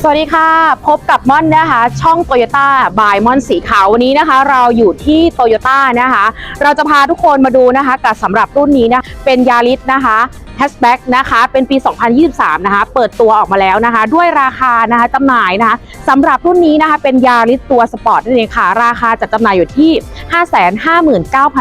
สวัสดีค่ะ พบกับม่อนนะคะ ช่องโตโยต้าบายม่อนสีขาววันนี้นะคะ เราอยู่ที่โตโยต้านะคะ เราจะพาทุกคนมาดูนะคะกับสำหรับรุ่นนี้นะเป็นยาริสนะคะ แฮชแบ็กนะคะเป็นปี 2023 นะคะเปิดตัวออกมาแล้วนะคะ ด้วยราคานะคะจำหน่ายนะคะสำหรับรุ่นนี้นะคะเป็นยาริสตัวสปอร์ตนั่นเองค่ะ ราคาจัดจำหน่ายอยู่ที่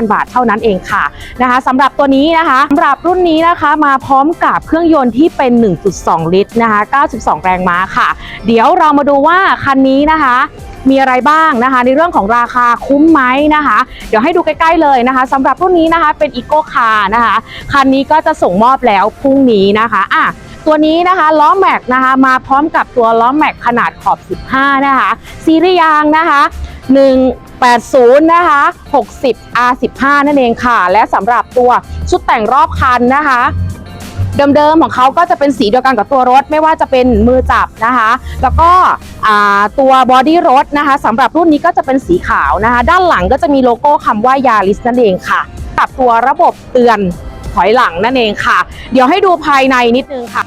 559,000 บาทเท่านั้นเองค่ะนะคะสำหรับตัวนี้นะคะสำหรับรุ่นนี้นะคะมาพร้อมกับเครื่องยนต์ที่เป็น 1.2 ลิตรนะคะ92 แรงม้าค่ะ เดี๋ยวเรามาดูว่าคันนี้นะคะ มีอะไรบ้างนะคะ ในเรื่องของราคาคุ้มไหมนะคะ เดี๋ยวให้ดูใกล้ๆเลยนะคะสำหรับรุ่นนี้นะคะเป็นอีโก้คาร์นะคะคันนี้ก็จะส่งมอบแล้วพรุ่งนี้นะคะอะตัวนี้นะคะล้อแม็กนะคะมาพร้อมกับตัวล้อแม็กขนาดขอบ 15 นะคะ ซีรีส์ยางนะคะ180 นะคะ 60 R15 นั่นเองค่ะ และสำหรับตัวชุดแต่งรอบคันนะคะ เดิมๆของเขาก็จะเป็นสีเดียวกันกับตัวรถ ไม่ว่าจะเป็นมือจับนะคะ แล้วก็ตัวบอดี้รถนะคะสำหรับรุ่นนี้ก็จะเป็นสีขาวนะคะ ด้านหลังก็จะมีโลโก้คำว่ายาริสนั่นเองค่ะกับตัวระบบเตือนถอยหลังนั่นเองค่ะ เดี๋ยวให้ดูภายในนิดนึงค่ะ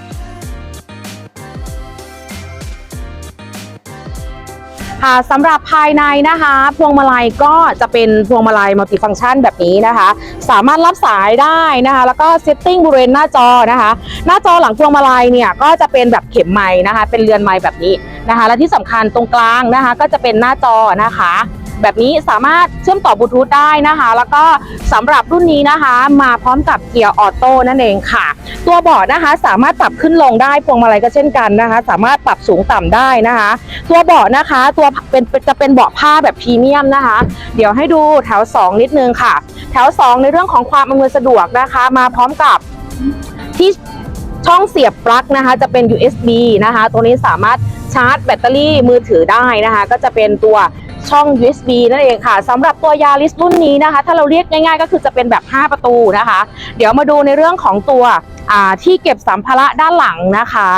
ค่ะสำหรับภายในนะคะ พวงมาลัยก็จะเป็นพวงมาลัยมัลติฟังก์ชันแบบนี้นะคะ สามารถรับสายได้นะคะ แล้วก็เซตติ้งบริเวณหน้าจอนะคะ หน้าจอหลังพวงมาลัยเนี่ยก็จะเป็นแบบเข็มไม้นะคะ เป็นเรือนไม้แบบนี้นะคะ และที่สำคัญตรงกลางนะคะ ก็จะเป็นหน้าจอนะคะ แบบนี้สามารถเชื่อมต่อบลูทูธได้นะคะ แล้วก็สำหรับรุ่นนี้นะคะ มาพร้อมกับเกียร์ออโต้นั่นเองค่ะ ตัวเบาะนะคะสามารถปรับขึ้นลงได้พวงมาลัยก็เช่นกันนะคะ สามารถปรับสูงต่ำได้นะคะ ตัวเบาะนะคะตัวเป็นจะเป็นเบาะผ้าแบบพรีเมียมนะคะ เดี๋ยวให้ดูแถว 2 นิดนึงค่ะ แถว 2 ในเรื่องของความอำนวยสะดวกนะคะ มาพร้อมกับที่ช่องเสียบปลั๊กนะคะ จะเป็น USB นะคะ ตัวนี้สามารถชาร์จแบตเตอรี่มือถือได้นะคะ ก็จะเป็นตัว ช่อง USB นั่นเองค่ะสำหรับตัวยาริสรุ่นนี้นะคะ ถ้าเราเรียกง่ายๆ ก็คือจะเป็นแบบ 5 ประตูนะคะ เดี๋ยวมาดูในเรื่องของตัวที่เก็บสัมภาระด้านหลังนะคะ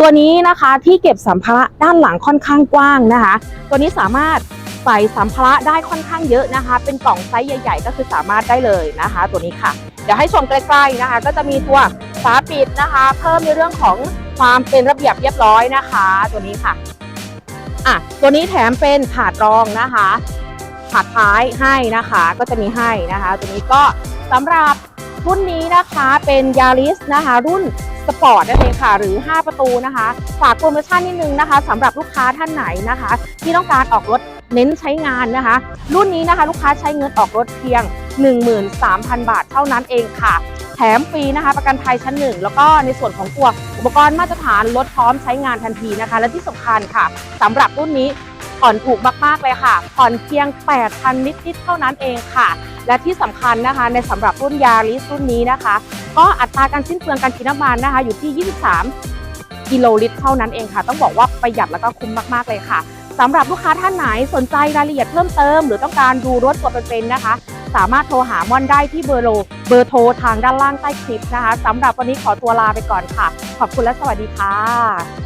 ตัวนี้นะคะที่เก็บสัมภาระด้านหลังค่อนข้างกว้างนะคะ ตัวนี้สามารถใส่สัมภาระได้ค่อนข้างเยอะนะคะ เป็นกล่องไซส์ใหญ่ ๆ ก็คือสามารถได้เลยนะคะ ตัวนี้ค่ะ เดี๋ยวให้ชมใกล้ๆนะคะ ก็จะมีตัวฝาปิดนะคะ เพิ่มในเรื่องของความเป็นระเบียบเรียบร้อยนะคะ ตัวนี้ค่ะ อะตัวนี้แถมเป็นถาดรองนะคะถาดท้ายให้นะคะ ก็จะมีให้นะคะ ตัวนี้ก็สำหรับรุ่นนี้นะคะเป็นยาริสนะคะ รุ่นสปอร์ตนั่นเองค่ะ หรือ 5 ประตูนะคะ ฝากโปรโมชั่นนิดนึงนะคะสำหรับลูกค้าท่านไหนนะคะ ที่ต้องการออกรถเน้นใช้งานนะคะ รุ่นนี้นะคะ ลูกค้าใช้เงินออกรถเพียง 13,000 บาทเท่านั้นเองค่ะ แถมฟรีนะคะ ประกันภัยชั้นหนึ่งแล้วก็ในส่วนของตัวอุปกรณ์มาตรฐานรถพร้อมใช้งานทันทีนะคะ และที่สำคัญค่ะสำหรับรุ่นนี้ผ่อนถูกมากๆเลยค่ะ ผ่อนเพียง 8,000 นิดๆเท่านั้นเองค่ะ และที่สำคัญนะคะในสำหรับรุ่นยาริสรุ่นนี้นะคะ ก็อัตราการสิ้นเปลืองการกินน้ำมันนะคะ อยู่ที่ 23 กิโลลิตรเท่านั้นเองค่ะ ต้องบอกว่าประหยัดแล้วก็คุ้มมากๆเลยค่ะสำหรับลูกค้าท่านไหนสนใจรายละเอียดเพิ่มเติม หรือต้องการดูรถตัวเป็นๆนะคะ สามารถโทรหาม่อนได้ที่เบอร์โลเบอร์โทรทางด้านล่างใต้คลิปนะคะสำหรับวันนี้ขอตัวลาไปก่อนค่ะ ขอบคุณและสวัสดีค่ะ